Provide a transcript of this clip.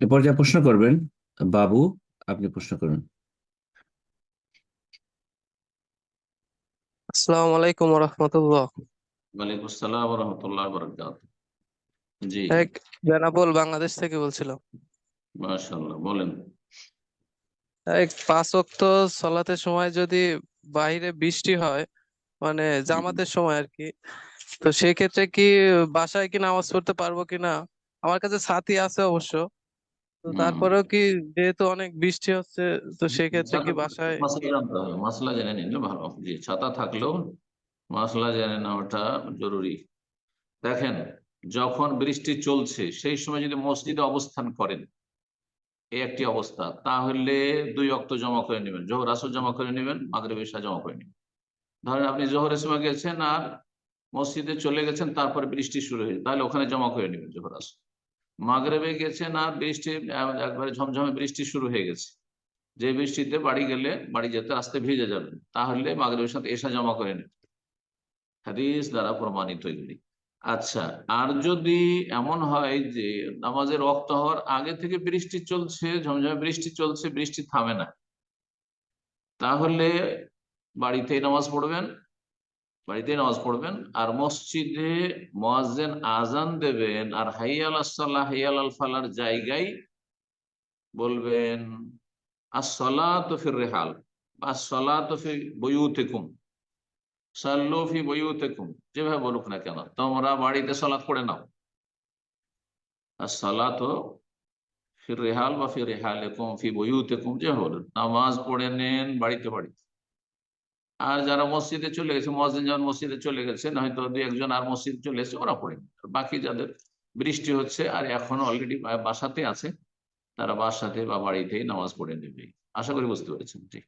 এ পর্যায়ে প্রশ্ন করবেন বাবু আপনি প্রশ্ন করুন। আসসালামু আলাইকুম রহমতুল্লাহ ওয়ালাইকুম আসসালাম রহমতুল্লাহ বরকাত জি। এক বেনাপোল বাংলাদেশ থেকে বলছিলাম। মাশাআল্লাহ বলেন। এক পাঁচ ওয়াক্ত সলাতের সময় যদি বাইরে বৃষ্টি হয় মানে জামাতের সময় আর কি তো সেই ক্ষেত্রে কি বাসায় কি নামাজ পড়তে পারব কিনা? আমার কাছে ছাতি আছে অবশ্য। তো তারপরেও কি যেহেতু অনেক বৃষ্টি হচ্ছে তো সেক্ষেত্রে কি বাসায় মাসলা জেনে নিলে ভালো ছাতা থাকলেও মাসলা জেনে নেওয়াটা জরুরি। দেখেন যখন বৃষ্টি চলছে সেই সময় যদি মসজিদে অবস্থান করেন এই একটি অবস্থা তাহলে দুই অক্ত জমা করে নেবেন। জোহর আসর জমা করে নেবেন মাগরিব ইশা জমা করে নেবেন। ধরেন আপনি জোহরের সময় গেছেন আর মসজিদে চলে গেছেন তারপরে বৃষ্টি শুরু হয়েছে তাহলে ওখানে জমা করে নেবেন জোহর আসর। মাগরেবে গেছে না বৃষ্টি একবারে ঝমঝমে বৃষ্টি শুরু হয়ে গেছে। যে বৃষ্টিতে বাড়ি গেলে বাড়ি যেতে আসতে ভিজে যাবেন তাহলে মাগরিবের সাথে এসা জমা করে নেবেন হাদিস দ্বারা প্রমাণিত এগুলি। আচ্ছা আর যদি এমন হয় যে নামাজের রক্ত হওয়ার আগে থেকে বৃষ্টি চলছে, ঝমঝমে বৃষ্টি চলছে, বৃষ্টি থামে না, তাহলে বাড়িতেই নামাজ পড়বেন বাড়িতেই নামাজ পড়বেন আর মসজিদে মোয়াজ্জেন আজান দেবেন আর হাইয়াল আসসালাহ, হাইয়াল আল ফালার জায়গায় বলবেন ফির রেহাল আসসালাতু ফি বুয়ুতিকুম সাল্লু ফি যেভাবে বলুক না কেন, তোমরা বাড়িতে সালাত পড়ে নাও। আসসালাতু ফির রেহাল বা ফি রেহালিকুম, ফি বুয়ুতিকুম যে বলুন। নামাজ পড়ে নেন বাড়িতে বাড়িতে। আর যারা মসজিদে চলে গেছে মসজিদ যখন মসজিদে চলে গেছে হয়তো দু একজন আর মসজিদ চলে এসেছে, ওরা পড়ে বাকি যাদের বৃষ্টি হচ্ছে, আর এখনও অলরেডি বাসাতে আছে, তারা বাসাতে বা বাড়িতেই নামাজ পড়ে নেবে। আশা করি বুঝতে পেরেছেন। ঠিক।